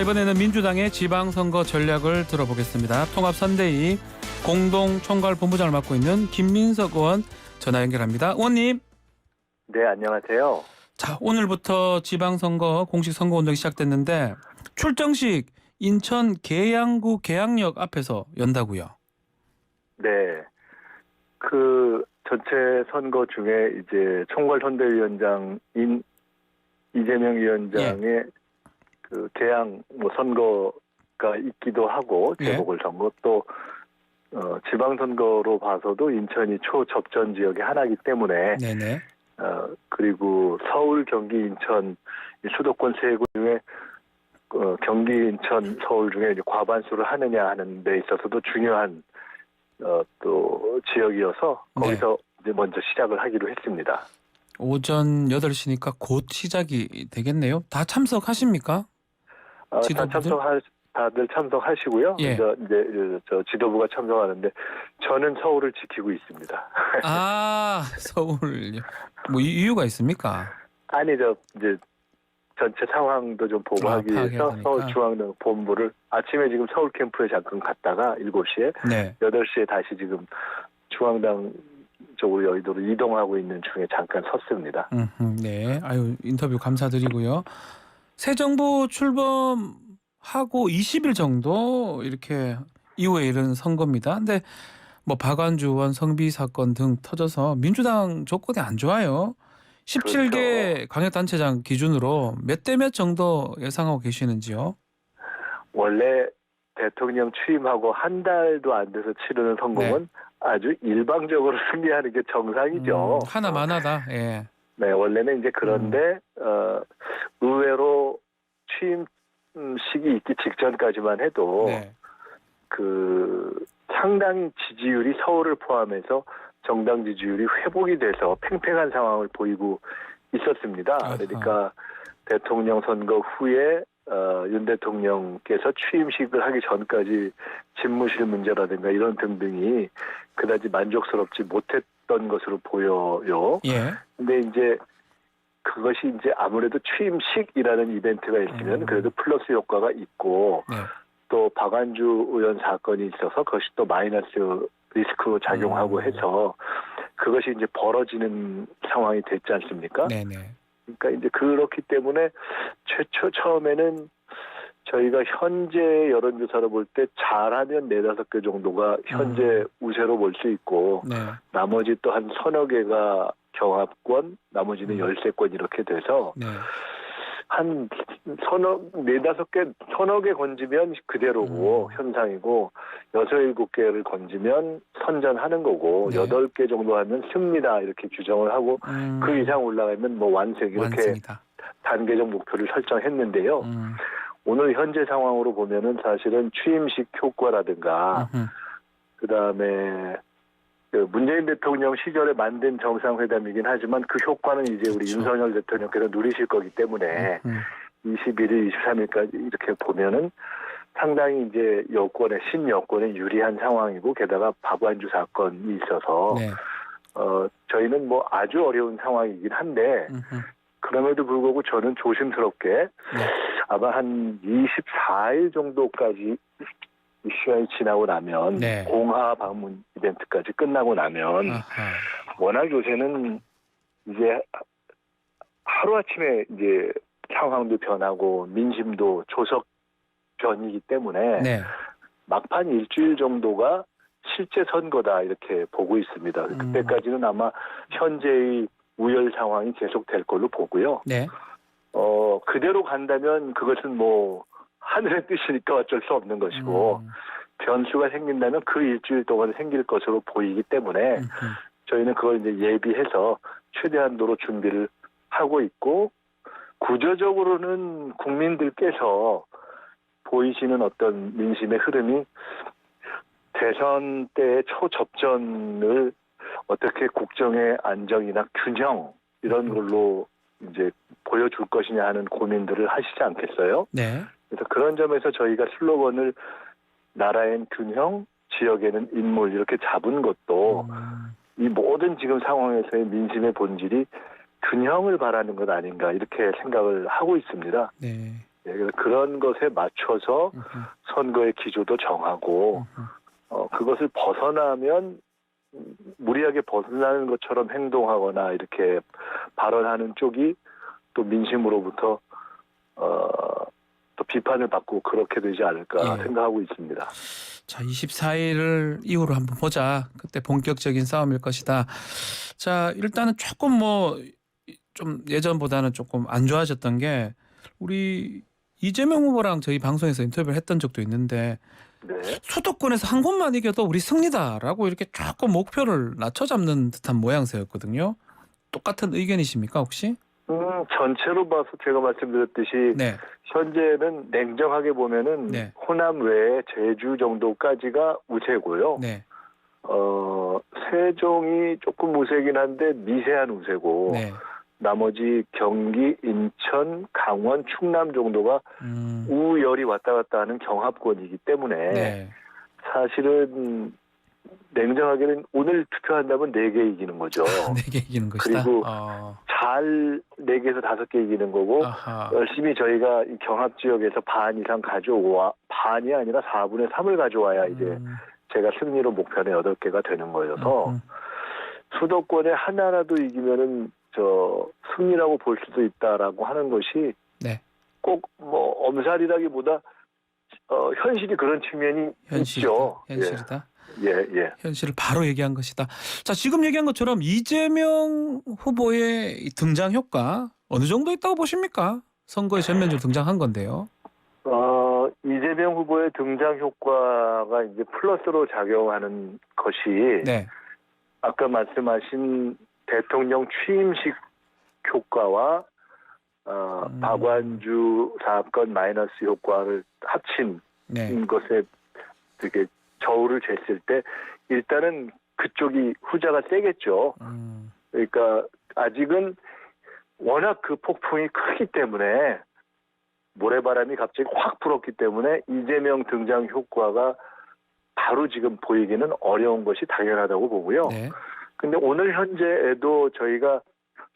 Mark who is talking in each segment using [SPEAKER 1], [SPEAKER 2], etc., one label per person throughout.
[SPEAKER 1] 이번에는 민주당의 지방선거 전략을 들어보겠습니다. 통합선대위 공동총괄본부장을 맡고 있는 김민석 의원 전화 연결합니다. 의원님.
[SPEAKER 2] 네, 안녕하세요.
[SPEAKER 1] 자, 오늘부터 지방선거 공식 선거 운동이 시작됐는데 출정식 인천 계양구 계양역 앞에서 연다고요.
[SPEAKER 2] 네. 그 전체 선거 중에 이제 총괄 선대위원장인 이재명 위원장의
[SPEAKER 1] 예.
[SPEAKER 2] 그 개항 뭐 선거가 있기도 하고
[SPEAKER 1] 예.
[SPEAKER 2] 재보궐 선거 또 어, 지방선거로 봐서도 인천이 초접전 지역의 하나이기 때문에
[SPEAKER 1] 네네.
[SPEAKER 2] 어, 그리고 서울, 경기, 인천 이 수도권 세구 중에 어, 경기, 인천, 서울 중에 과반수를 하느냐 하는 데 있어서도 중요한 어, 또 지역이어서
[SPEAKER 1] 네.
[SPEAKER 2] 거기서 이제 먼저 시작을 하기로 했습니다.
[SPEAKER 1] 오전 8시니까 곧 시작이 되겠네요. 다 참석하십니까?
[SPEAKER 2] 어, 다? 참석하 다들 참석하시고요.
[SPEAKER 1] 예.
[SPEAKER 2] 이제, 이제 저 지도부가 참석하는데 저는 서울을 지키고 있습니다.
[SPEAKER 1] 아, 서울. 뭐 이- 이유가 있습니까?
[SPEAKER 2] 아니 저 이제 전체 상황도 좀 보고
[SPEAKER 1] 아,
[SPEAKER 2] 하기 위해서. 서울중앙당 본부를 아침에 지금 서울 캠프에 잠깐 갔다가 7시에
[SPEAKER 1] 네.
[SPEAKER 2] 8시에 다시 지금 중앙당 쪽으로 여의도로 이동하고 있는 중에 잠깐 섰습니다.
[SPEAKER 1] 음, 네. 아유, 인터뷰 감사드리고요. 새 정부 출범하고 20일 정도 이렇게 이후에 이른 선거입니다. 근데 뭐 박완주 의원 성비 사건 등 터져서 민주당 조건이 안 좋아요. 17개 광역단체장 기준으로 몇 대 몇 정도 예상하고 계시는지요?
[SPEAKER 2] 원래 대통령 취임하고 한 달도 안 돼서 치르는 선거는 아주 일방적으로 승리하는 게 정상이죠.
[SPEAKER 1] 음, 하나만하다. 예.
[SPEAKER 2] 네, 원래는 이제 그런데 어, 의외로 취임식이 있기 직전까지만 해도
[SPEAKER 1] 네.
[SPEAKER 2] 그 상당히 지지율이 서울을 포함해서 정당 지지율이 회복이 돼서 팽팽한 상황을 보이고 있었습니다. 그러니까 대통령 선거 후에 어, 윤 대통령께서 취임식을 하기 전까지 집무실 문제라든가 이런 등등이 그다지 만족스럽지 못했던 것으로 보여요.
[SPEAKER 1] 예.
[SPEAKER 2] 근데 이제 그것이 이제 아무래도 취임식이라는 이벤트가 있으면
[SPEAKER 1] 음.
[SPEAKER 2] 그래도 플러스 효과가 있고
[SPEAKER 1] 네.
[SPEAKER 2] 또 박안주 의원 사건이 있어서 그것이 또 마이너스 리스크로 작용하고
[SPEAKER 1] 음.
[SPEAKER 2] 해서 그것이 이제 벌어지는 상황이 됐지 않습니까?
[SPEAKER 1] 네, 네.
[SPEAKER 2] 그러니까 이제 그렇기 때문에 최초 처음에는 저희가 현재 여론조사로 볼 때 잘하면 네다섯 개 정도가 현재
[SPEAKER 1] 음.
[SPEAKER 2] 우세로 볼 수 있고
[SPEAKER 1] 네.
[SPEAKER 2] 나머지 또 한 서너 개가 경합권, 나머지는
[SPEAKER 1] 음.
[SPEAKER 2] 열세 권 이렇게 돼서
[SPEAKER 1] 네.
[SPEAKER 2] 한 서너 네다섯 개 서너 개 건지면 그대로고
[SPEAKER 1] 음.
[SPEAKER 2] 현상이고 여섯 일곱 개를 건지면 선전하는 거고
[SPEAKER 1] 네.
[SPEAKER 2] 여덟 개 정도 하면 승리다 이렇게 규정을 하고
[SPEAKER 1] 음,
[SPEAKER 2] 그 이상 올라가면 뭐 완승 이렇게
[SPEAKER 1] 완승이다.
[SPEAKER 2] 단계적 목표를 설정했는데요.
[SPEAKER 1] 음.
[SPEAKER 2] 오늘 현재 상황으로 보면은 사실은 취임식 효과라든가. 그 다음에 그 문재인 대통령 시절에 만든 정상회담이긴 하지만 그 효과는 이제 우리
[SPEAKER 1] 그렇죠.
[SPEAKER 2] 윤석열 대통령께서 누리실 거기 때문에
[SPEAKER 1] 음.
[SPEAKER 2] 21일, 23일까지 이렇게 보면은 상당히 이제 여권에 신여권에 유리한 상황이고 게다가 박완주 사건이 있어서
[SPEAKER 1] 네.
[SPEAKER 2] 어 저희는 뭐 아주 어려운 상황이긴 한데
[SPEAKER 1] 음흠.
[SPEAKER 2] 그럼에도 불구하고 저는 조심스럽게
[SPEAKER 1] 네.
[SPEAKER 2] 아마 한 24일 정도까지 이 시간이 지나고 나면
[SPEAKER 1] 네.
[SPEAKER 2] 공하 방문 이벤트까지 끝나고 나면
[SPEAKER 1] 아하.
[SPEAKER 2] 워낙 요새는 이제 하루아침에 이제 상황도 변하고 민심도 조석 변이기 때문에
[SPEAKER 1] 네.
[SPEAKER 2] 막판 일주일 정도가 실제 선거다 이렇게 보고 있습니다.
[SPEAKER 1] 음.
[SPEAKER 2] 그때까지는 아마 현재의 우열 상황이 계속될 걸로 보고요.
[SPEAKER 1] 네.
[SPEAKER 2] 어 그대로 간다면 그것은 뭐 하늘의 뜻이니까 어쩔 수 없는 것이고
[SPEAKER 1] 음.
[SPEAKER 2] 변수가 생긴다면 그 일주일 동안 생길 것으로 보이기 때문에
[SPEAKER 1] 음흠.
[SPEAKER 2] 저희는 그걸 이제 예비해서 최대한도로 준비를 하고 있고 구조적으로는 국민들께서 보이시는 어떤 민심의 흐름이 대선 때의 초접전을 어떻게 국정의 안정이나 균형 이런
[SPEAKER 1] 음.
[SPEAKER 2] 걸로 이제 보여줄 것이냐 하는 고민들을 하시지 않겠어요?
[SPEAKER 1] 네.
[SPEAKER 2] 그래서 그런 점에서 저희가 슬로건을 나라엔 균형, 지역에는 인물 이렇게 잡은 것도
[SPEAKER 1] 음.
[SPEAKER 2] 이 모든 지금 상황에서의 민심의 본질이 균형을 바라는 것 아닌가 이렇게 생각을 하고 있습니다.
[SPEAKER 1] 네.
[SPEAKER 2] 예, 그래서 그런 것에 맞춰서
[SPEAKER 1] 음흠,
[SPEAKER 2] 선거의 기조도 정하고
[SPEAKER 1] 음흠.
[SPEAKER 2] 어, 그것을 벗어나면 음, 무리하게 벗어나는 것처럼 행동하거나 이렇게 발언하는 쪽이 또 민심으로부터 어, 또 비판을 받고 그렇게 되지 않을까
[SPEAKER 1] 예.
[SPEAKER 2] 생각하고 있습니다.
[SPEAKER 1] 자, 24일을 이후로 한번 보자. 그때 본격적인 싸움일 것이다. 자, 일단은 조금 뭐 좀 예전보다는 조금 안 좋아졌던 게 우리 이재명 후보랑 저희 방송에서 인터뷰를 했던 적도 있는데
[SPEAKER 2] 네.
[SPEAKER 1] 수도권에서 한 곳만 이겨도 우리 승리다라고 이렇게 조금 목표를 낮춰 잡는 듯한 모양새였거든요. 똑같은 의견이십니까 혹시?
[SPEAKER 2] 음, 전체로 봐서 제가 말씀드렸듯이
[SPEAKER 1] 네,
[SPEAKER 2] 현재는 냉정하게 보면은
[SPEAKER 1] 네.
[SPEAKER 2] 호남 외에 제주 정도까지가 우세고요.
[SPEAKER 1] 네,
[SPEAKER 2] 어, 세종이 조금 우세긴 한데 미세한 우세고
[SPEAKER 1] 네.
[SPEAKER 2] 나머지 경기, 인천, 강원, 충남 정도가
[SPEAKER 1] 음,
[SPEAKER 2] 우열이 왔다 갔다 하는 경합권이기 때문에
[SPEAKER 1] 네,
[SPEAKER 2] 사실은 냉정하게는 오늘 투표한다면 네개 이기는 거죠.
[SPEAKER 1] 네개 이기는 것이다.
[SPEAKER 2] 그리고
[SPEAKER 1] 어,
[SPEAKER 2] 잘네 개에서 다섯 개 이기는 거고
[SPEAKER 1] 아하,
[SPEAKER 2] 열심히 저희가 이 경합 지역에서 반 이상 가져와 반이 아니라 4분의 3을 가져와야 이제
[SPEAKER 1] 음,
[SPEAKER 2] 제가 승리로 목표는 여덟 개가 되는 거여서
[SPEAKER 1] 음,
[SPEAKER 2] 수도권에 하나라도 이기면은 저 승리라고 볼 수도 있다라고 하는 것이
[SPEAKER 1] 네.
[SPEAKER 2] 꼭뭐 엄살이라기보다 어 현실이 그런 측면이
[SPEAKER 1] 현실이다.
[SPEAKER 2] 있죠.
[SPEAKER 1] 현실이다.
[SPEAKER 2] 예, 예, 예.
[SPEAKER 1] 현실을 바로 얘기한 것이다. 자, 지금 얘기한 것처럼 이재명 후보의 이 등장 효과 어느 정도 있다고 보십니까? 선거에 전면적으로 등장한 건데요.
[SPEAKER 2] 어 이재명 후보의 등장 효과가 이제 플러스로 작용하는 것이
[SPEAKER 1] 네,
[SPEAKER 2] 아까 말씀하신 대통령 취임식 효과와 어,
[SPEAKER 1] 음.
[SPEAKER 2] 박완주 사건 마이너스 효과를 합친
[SPEAKER 1] 네,
[SPEAKER 2] 것에 되게 저울을 쟀을 때 일단은 그쪽이 후자가 세겠죠.
[SPEAKER 1] 음,
[SPEAKER 2] 그러니까 아직은 워낙 그 폭풍이 크기 때문에 모래바람이 갑자기 확 불었기 때문에 이재명 등장 효과가 바로 지금 보이기는 어려운 것이 당연하다고 보고요.
[SPEAKER 1] 네,
[SPEAKER 2] 근데 오늘 현재에도 저희가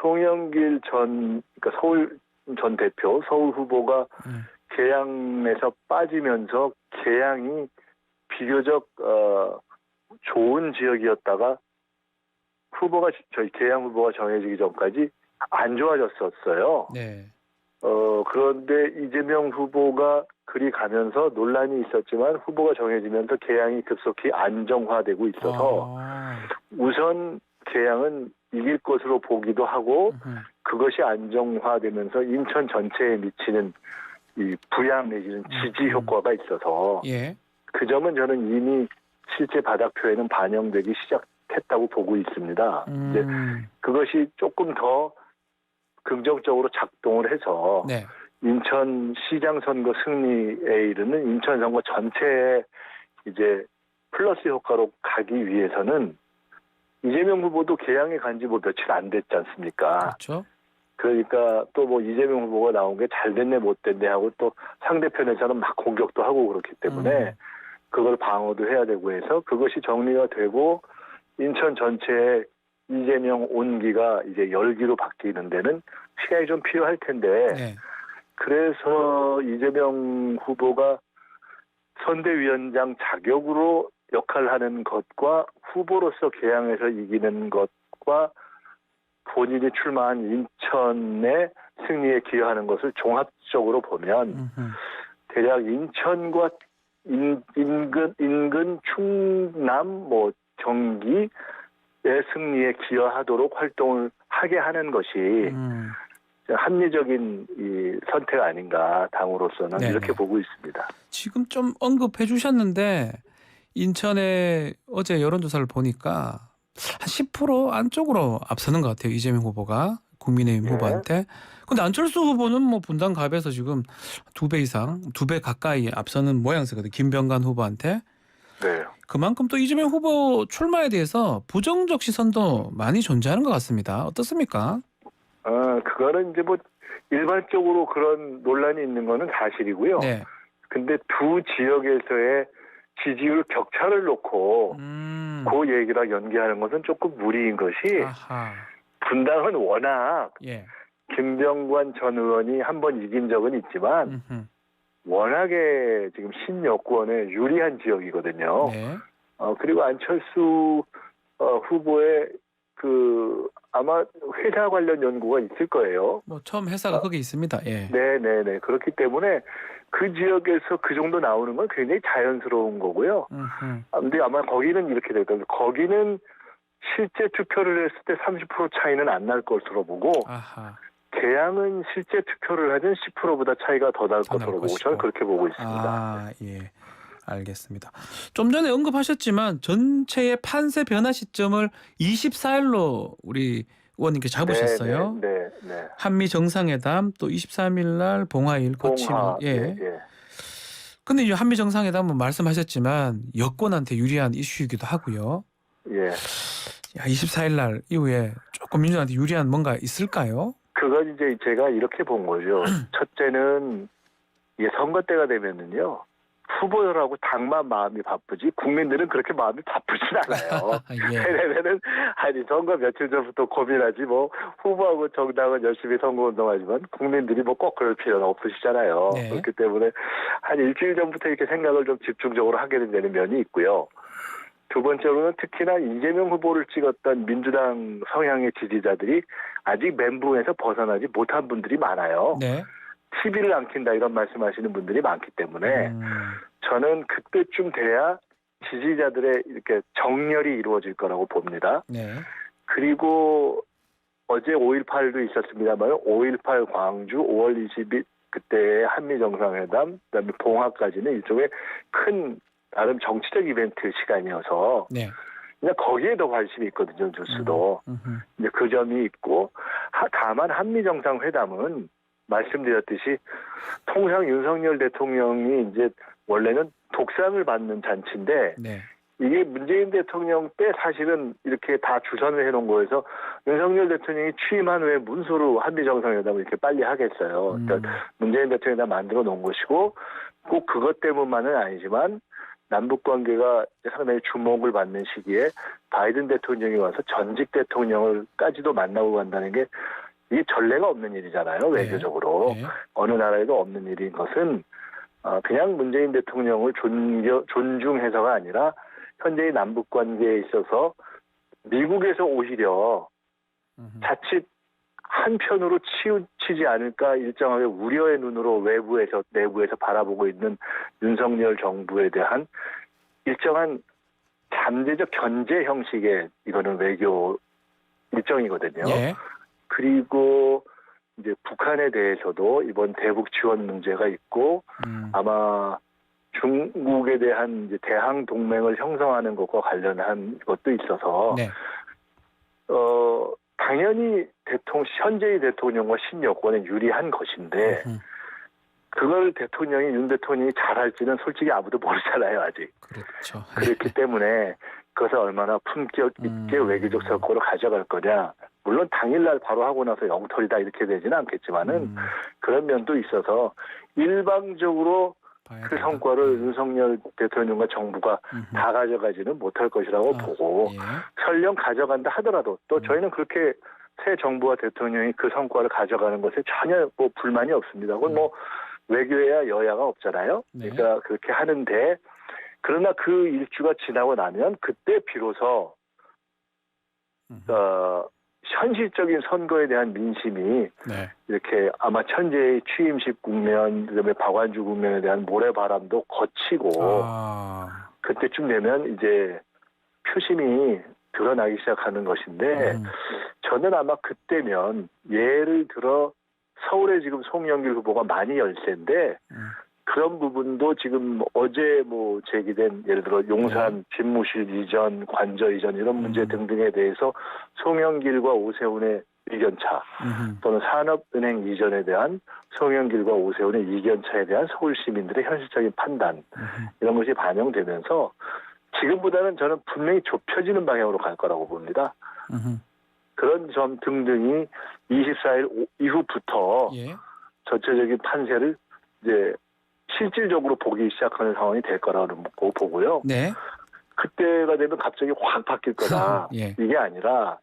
[SPEAKER 2] 송영길 전 그러니까 서울 전 대표 서울 후보가
[SPEAKER 1] 음,
[SPEAKER 2] 개항에서 빠지면서 개항이 비교적 어, 좋은 지역이었다가 후보가 저희 개항 후보가 정해지기 전까지 안 좋아졌었어요.
[SPEAKER 1] 네,
[SPEAKER 2] 어 그런데 이재명 후보가 그리 가면서 논란이 있었지만 후보가 정해지면서 개항이 급속히 안정화되고 있어서
[SPEAKER 1] 아,
[SPEAKER 2] 우선 개항은 이길 것으로 보기도 하고
[SPEAKER 1] 음,
[SPEAKER 2] 그것이 안정화되면서 인천 전체에 미치는 이 부양 내지는 지지
[SPEAKER 1] 음.
[SPEAKER 2] 효과가 있어서
[SPEAKER 1] 예,
[SPEAKER 2] 그 점은 저는 이미 실제 바닥표에는 반영되기 시작했다고 보고 있습니다. 이제
[SPEAKER 1] 음,
[SPEAKER 2] 그것이 조금 더 긍정적으로 작동을 해서
[SPEAKER 1] 네,
[SPEAKER 2] 인천 시장 선거 승리에 이르는 인천 선거 전체에 이제 플러스 효과로 가기 위해서는 이재명 후보도 개항에 간지 뭐 며칠 안 됐지 않습니까?
[SPEAKER 1] 그렇죠.
[SPEAKER 2] 그러니까 또 뭐 이재명 후보가 나온 게 잘 됐네 못 됐네 하고 또 상대편에서는 막 공격도 하고 그렇기 때문에
[SPEAKER 1] 음.
[SPEAKER 2] 그걸 방어도 해야 되고 해서 그것이 정리가 되고 인천 전체에 이재명 온기가 이제 열기로 바뀌는 데는 시간이 좀 필요할 텐데
[SPEAKER 1] 네,
[SPEAKER 2] 그래서 이재명 후보가 선대위원장 자격으로 역할을 하는 것과 후보로서 개항해서 이기는 것과 본인이 출마한 인천의 승리에 기여하는 것을 종합적으로 보면
[SPEAKER 1] 음,
[SPEAKER 2] 대략 인천과 인, 인근 인근 충남 뭐 경기의 승리에 기여하도록 활동을 하게 하는 것이
[SPEAKER 1] 음.
[SPEAKER 2] 합리적인 이 선택 아닌가 당으로서는
[SPEAKER 1] 네네.
[SPEAKER 2] 이렇게 보고 있습니다.
[SPEAKER 1] 지금 좀 언급해 주셨는데 인천에 어제 여론조사를 보니까 한 10% 안쪽으로 앞서는 것 같아요 이재명 후보가 국민의힘
[SPEAKER 2] 네.
[SPEAKER 1] 후보한테. 근데 안철수 후보는 뭐 분당 갑에서 지금 두 배 이상, 두 배 가까이 앞서는 모양새거든. 김병관 후보한테.
[SPEAKER 2] 네.
[SPEAKER 1] 그만큼 또 이재명 후보 출마에 대해서 부정적 시선도 많이 존재하는 것 같습니다. 어떻습니까?
[SPEAKER 2] 어, 그거는 이제 뭐 일반적으로 그런 논란이 있는 거는 사실이고요.
[SPEAKER 1] 네.
[SPEAKER 2] 근데 두 지역에서의 지지율 격차를 놓고
[SPEAKER 1] 음.
[SPEAKER 2] 그 얘기랑 연계하는 것은 조금 무리인 것이
[SPEAKER 1] 아하.
[SPEAKER 2] 분당은 워낙
[SPEAKER 1] 예.
[SPEAKER 2] 김병관 전 의원이 한 번 이긴 적은 있지만
[SPEAKER 1] 음흠.
[SPEAKER 2] 워낙에 지금 신여권에 유리한 지역이거든요.
[SPEAKER 1] 네.
[SPEAKER 2] 어, 그리고 안철수 어, 후보의 그 아마 회사 관련 연구가 있을 거예요.
[SPEAKER 1] 뭐 처음 회사가 거기 있습니다. 예.
[SPEAKER 2] 네 네 네. 그렇기 때문에 그 지역에서 그 정도 나오는 건 굉장히 자연스러운 거고요.
[SPEAKER 1] 음흠.
[SPEAKER 2] 아, 근데 아마 거기는 이렇게 될 겁니다. 거기는 실제 투표를 했을 때 30% 차이는 안 날 것으로 보고
[SPEAKER 1] 아하.
[SPEAKER 2] 개항은 실제 투표를 하면 10%보다 차이가 더 날 것으로 보고. 저는 그렇게 보고 있습니다.
[SPEAKER 1] 아, 예. 알겠습니다. 좀 전에 언급하셨지만 전체의 판세 변화 시점을 24일로 우리 의원님께 잡으셨어요.
[SPEAKER 2] 네, 네, 네.
[SPEAKER 1] 한미 정상회담 또 23일 날 봉화일 거치면
[SPEAKER 2] 봉화,
[SPEAKER 1] 예.
[SPEAKER 2] 예, 예.
[SPEAKER 1] 근데 이 한미 정상회담은 말씀하셨지만 여권한테 유리한 이슈이기도 하고요.
[SPEAKER 2] 예.
[SPEAKER 1] 야, 24일 날 이후에 조금 민주한테 유리한 뭔가 있을까요?
[SPEAKER 2] 그건 이제 제가 이렇게 본 거죠. 첫째는 이게 선거 때가 되면은요. 후보들하고 당만 마음이 바쁘지 국민들은 그렇게 마음이 바쁘진 않아요.
[SPEAKER 1] 예.
[SPEAKER 2] 왜냐면은 아니 선거 며칠 전부터 고민하지 뭐 후보하고 정당은 열심히 선거 운동하지만 국민들이 뭐 꼭 그럴 필요는 없으시잖아요.
[SPEAKER 1] 네.
[SPEAKER 2] 그렇기 때문에 한 일주일 전부터 이렇게 생각을 좀 집중적으로 하게 되는 면이 있고요. 두 번째로는 특히나 이재명 후보를 찍었던 민주당 성향의 지지자들이 아직 멘붕에서 벗어나지 못한 분들이 많아요.
[SPEAKER 1] 네.
[SPEAKER 2] TV를 안 킨다 이런 말씀하시는 분들이 많기 때문에
[SPEAKER 1] 음,
[SPEAKER 2] 저는 그때쯤 돼야 지지자들의 이렇게 정렬이 이루어질 거라고 봅니다.
[SPEAKER 1] 네.
[SPEAKER 2] 그리고 어제 5.18도 있었습니다만 5.18 광주 5월 20일 그때의 한미 정상회담 그다음에 봉화까지는 일종의 큰 나름 정치적 이벤트 시간이어서
[SPEAKER 1] 네.
[SPEAKER 2] 그냥 거기에 더 관심이 있거든요 뉴스도
[SPEAKER 1] 음흠.
[SPEAKER 2] 이제 그 점이 있고 하- 다만 한미 정상회담은 말씀드렸듯이 통상 윤석열 대통령이 이제 원래는 독상을 받는 잔치인데
[SPEAKER 1] 네.
[SPEAKER 2] 이게 문재인 대통령 때 사실은 이렇게 다 주선을 해놓은 거에서 윤석열 대통령이 취임한 후에 문서로 한미 정상회담을 이렇게 빨리 하겠어요.
[SPEAKER 1] 음,
[SPEAKER 2] 그러니까 문재인 대통령이 다 만들어 놓은 것이고 꼭 그것 때문만은 아니지만 남북 관계가 상당히 주목을 받는 시기에 바이든 대통령이 와서 전직 대통령을까지도 만나고 간다는 게 이게 전례가 없는 일이잖아요
[SPEAKER 1] 네.
[SPEAKER 2] 외교적으로
[SPEAKER 1] 네.
[SPEAKER 2] 어느 나라에도 없는 일인 것은 어, 그냥 문재인 대통령을 존중해서가 아니라 현재의 남북 관계에 있어서 미국에서 오히려. 자칫 한편으로 치우치지 않을까 일정하게 우려의 눈으로 외부에서 내부에서 바라보고 있는 윤석열 정부에 대한 일정한 잠재적 견제 형식의 이거는 외교 일정이거든요.
[SPEAKER 1] 예.
[SPEAKER 2] 그리고 이제 북한에 대해서도 이번 대북 지원 문제가 있고
[SPEAKER 1] 음,
[SPEAKER 2] 아마 중국에 대한 이제 대항 동맹을 형성하는 것과 관련한 것도 있어서
[SPEAKER 1] 네.
[SPEAKER 2] 어 당연히 대통령 현재의 대통령과 신여권에 유리한 것인데
[SPEAKER 1] 음흠.
[SPEAKER 2] 그걸 대통령이 윤 대통령이 잘할지는 솔직히 아무도 모르잖아요 아직
[SPEAKER 1] 그렇죠.
[SPEAKER 2] 그렇기 때문에 그것을 얼마나 품격 있게
[SPEAKER 1] 음.
[SPEAKER 2] 외교적 성과로 가져갈 거냐 물론 당일날 바로 하고 나서 영털이다 이렇게 되지는 않겠지만은
[SPEAKER 1] 음,
[SPEAKER 2] 그런 면도 있어서 일방적으로 그. 성과를
[SPEAKER 1] 음,
[SPEAKER 2] 윤석열 대통령과 정부가
[SPEAKER 1] 음흠.
[SPEAKER 2] 다 가져가지는 못할 것이라고
[SPEAKER 1] 아,
[SPEAKER 2] 보고
[SPEAKER 1] 예.
[SPEAKER 2] 설령 가져간다 하더라도 또
[SPEAKER 1] 음.
[SPEAKER 2] 저희는 그렇게 새 정부와 대통령이 그 성과를 가져가는 것에 전혀 뭐 불만이 없습니다. 그건 뭐 외교에야 여야가 없잖아요.
[SPEAKER 1] 음. 네.
[SPEAKER 2] 그러니까 그렇게 하는데 그러나 그 일주가 지나고 나면 그때 비로소. 어, 현실적인 선거에 대한 민심이
[SPEAKER 1] 네.
[SPEAKER 2] 이렇게 아마 천재의 취임식 국면 그다음에 박완주 국면에 대한 모래바람도 거치고
[SPEAKER 1] 아.
[SPEAKER 2] 그때쯤 되면 이제 표심이 드러나기 시작하는 것인데
[SPEAKER 1] 음,
[SPEAKER 2] 저는 아마 그때면 예를 들어 서울에 지금 송영길 후보가 많이 열세인데
[SPEAKER 1] 음,
[SPEAKER 2] 그런 부분도 지금 어제 뭐 제기된 예를 들어 용산 집무실 이전 관저 이전 이런 문제
[SPEAKER 1] 음.
[SPEAKER 2] 등등에 대해서 송영길과 오세훈의 의견차
[SPEAKER 1] 음흠.
[SPEAKER 2] 또는 산업은행 이전에 대한 송영길과 오세훈의 이견차에 대한 서울 시민들의 현실적인 판단. 이런 것이 반영되면서 지금보다는 저는 분명히 좁혀지는 방향으로 갈 거라고 봅니다. 그런 점 등등이 24일 이후부터
[SPEAKER 1] 예.
[SPEAKER 2] 전체적인 판세를 이제 실질적으로 보기 시작하는 상황이 될 거라고 보고요.
[SPEAKER 1] 네.
[SPEAKER 2] 그때가 되면 갑자기 확 바뀔 거다.
[SPEAKER 1] 예.
[SPEAKER 2] 이게 아니라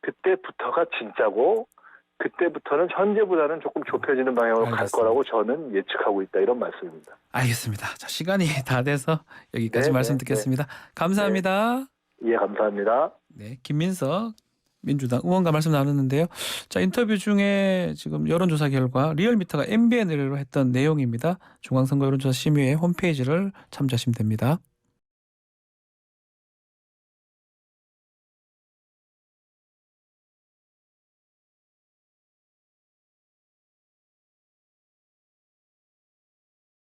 [SPEAKER 2] 그때부터가 진짜고 그때부터는 현재보다는 조금 좁혀지는 방향으로 갈
[SPEAKER 1] 알겠습니다.
[SPEAKER 2] 거라고 저는 예측하고 있다 이런 말씀입니다.
[SPEAKER 1] 알겠습니다. 자, 시간이 다 돼서 여기까지
[SPEAKER 2] 네,
[SPEAKER 1] 말씀
[SPEAKER 2] 네,
[SPEAKER 1] 듣겠습니다. 감사합니다.
[SPEAKER 2] 예, 감사합니다.
[SPEAKER 1] 네, 김민석 민주당 의원과 말씀 나눴는데요. 자, 인터뷰 중에 지금 여론조사 결과 리얼미터가 MBN으로 했던 내용입니다. 중앙선거 여론조사 심의회 홈페이지를 참조하시면 됩니다.